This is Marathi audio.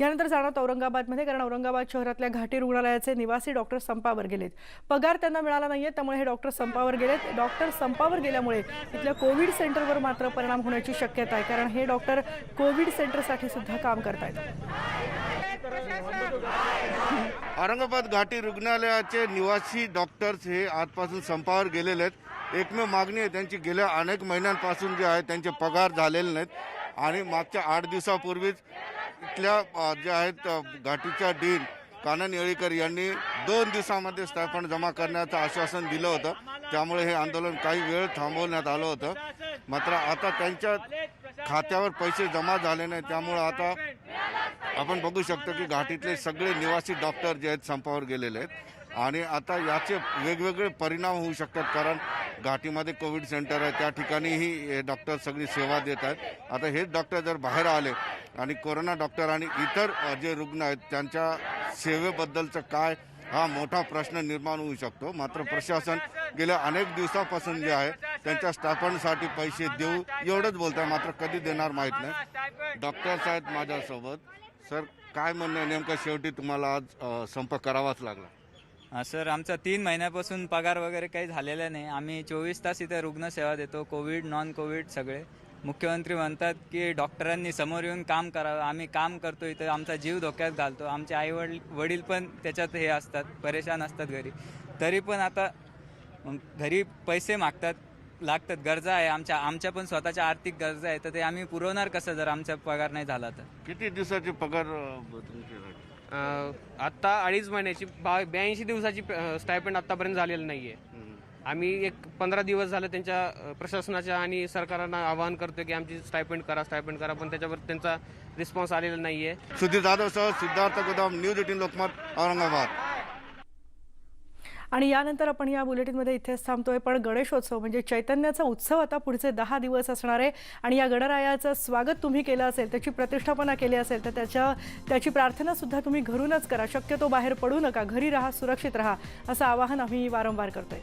यानंतर जाणवत औरंगाबादमध्ये कारण औरंगाबाद शहरातल्या घाटी रुग्णालयाचे निवासी डॉक्टर संपावर गेलेत. पगार त्यांना मिळाला नाहीये त्यामुळे हे डॉक्टर संपावर गेलेत. डॉक्टर संपावर गेल्यामुळे इथल्या कोविड सेंटरवर मात्र परिणाम होण्याची शक्यता आहे कारण हे डॉक्टर कोविड सेंटरसाठी सुद्धा काम करतायत. औरंगाबाद घाटी रुग्णालयाचे निवासी डॉक्टर्स हे आजपासून संपावर गेलेले आहेत. एकमेव मागणी आहे त्यांची गेल्या अनेक महिन्यांपासून जे आहे त्यांचे पगार झालेले नाहीत. आणि मागच्या आठ दिवसापूर्वीच इथल्या ज्या जे आहेत घाटीच्या डीन कानन येळीकर यांनी दोन दिवसामध्ये स्थापन जमा करण्याचं आश्वासन दिलं होतं. त्यामुळे हे आंदोलन काही वेळ थांबवण्यात आलं होतं. मात्र आता त्यांच्या खात्यावर पैसे जमा झाले नाही त्यामुळं आता आपण बघू शकतो की घाटीतले सगळे निवासी डॉक्टर जे आहेत संपावर गेलेले आहेत. आणि आता याचे वेगवेगळे परिणाम होऊ शकतात. कारण घाटीमध्ये कोविड सेंटर आहे त्या ठिकाणीही हे डॉक्टर सगळी सेवा देत आहेत. आता हेच डॉक्टर जर बाहेर आले आणि कोरोना डॉक्टर आणि इतर जे रुग्ण आहेत त्यांच्या सेवेबद्दलचं काय हा मोठा प्रश्न निर्माण होऊ शकतो. मात्र प्रशासन गेल्या अनेक दिवसापासून जे आहे त्यांच्या स्टाफांसाठी पैसे देऊ एवढंच बोलत आहे मात्र कधी देणार माहीत नाही. डॉक्टर्स आहेत माझ्यासोबत. सर काय म्हणणं नेमकं शेवटी तुम्हाला आज संपर्क संप करावाच लागला. हा, सर आमचा तीन महिन्यापासून पगार वगैरे काही झालेला नाही. आम्ही चोवीस तास इथे रुग्णसेवा देतो कोविड नॉन कोविड सगळे. मुख्यमंत्री म्हणतात की डॉक्टरांनी समोर येऊन काम करावं. आम्ही काम करतो इथं आमचा जीव धोक्यात घालतो. आमचे आई वडील वडील पण त्याच्यात हे असतात परेशान असतात घरी. तरी पण आता मग घरी पैसे मागतात लागतात गरजा आहे. आमच्या आमच्या पण स्वतःच्या आर्थिक गरजा आहे. तर ते आम्ही पुरवणार कसं जर आमचा पगार नाही झाला तर? किती दिवसाचे पगार अ, तुमचे आत्ता अडीच महिन्याची बा ब्याऐंशी दिवसाची स्टायपेंड आत्तापर्यंत झालेलं नाही आहे आम्ही एक पंधरा दिवस झालं त्यांच्या प्रशासनाच्या आणि सरकारांना आवाहन करतो की आमची स्टायपेंड करा स्टायपेंड करा पण त्याच्यावर त्यांचा रिस्पॉन्स आलेला नाही आहे सुधीर जाधव सह सिद्धार्थ गोदाम न्यूज एटीन लोकमत औरंगाबाद. आणि यानंतर आपण या बुलेटिनमध्ये इथेच थांबतोय. पण गणेशोत्सव म्हणजे चैतन्याचा उत्सव आता पुढचे दहा दिवस असणार आहे. आणि या गणरायाचं स्वागत तुम्ही केलं असेल त्याची प्रतिष्ठापना केली असेल तर त्याच्या त्याची प्रार्थनासुद्धा तुम्ही घरूनच करा. शक्यतो बाहेर पडू नका घरी राहा सुरक्षित राहा असं आवाहन आम्ही वारंवार करतोय.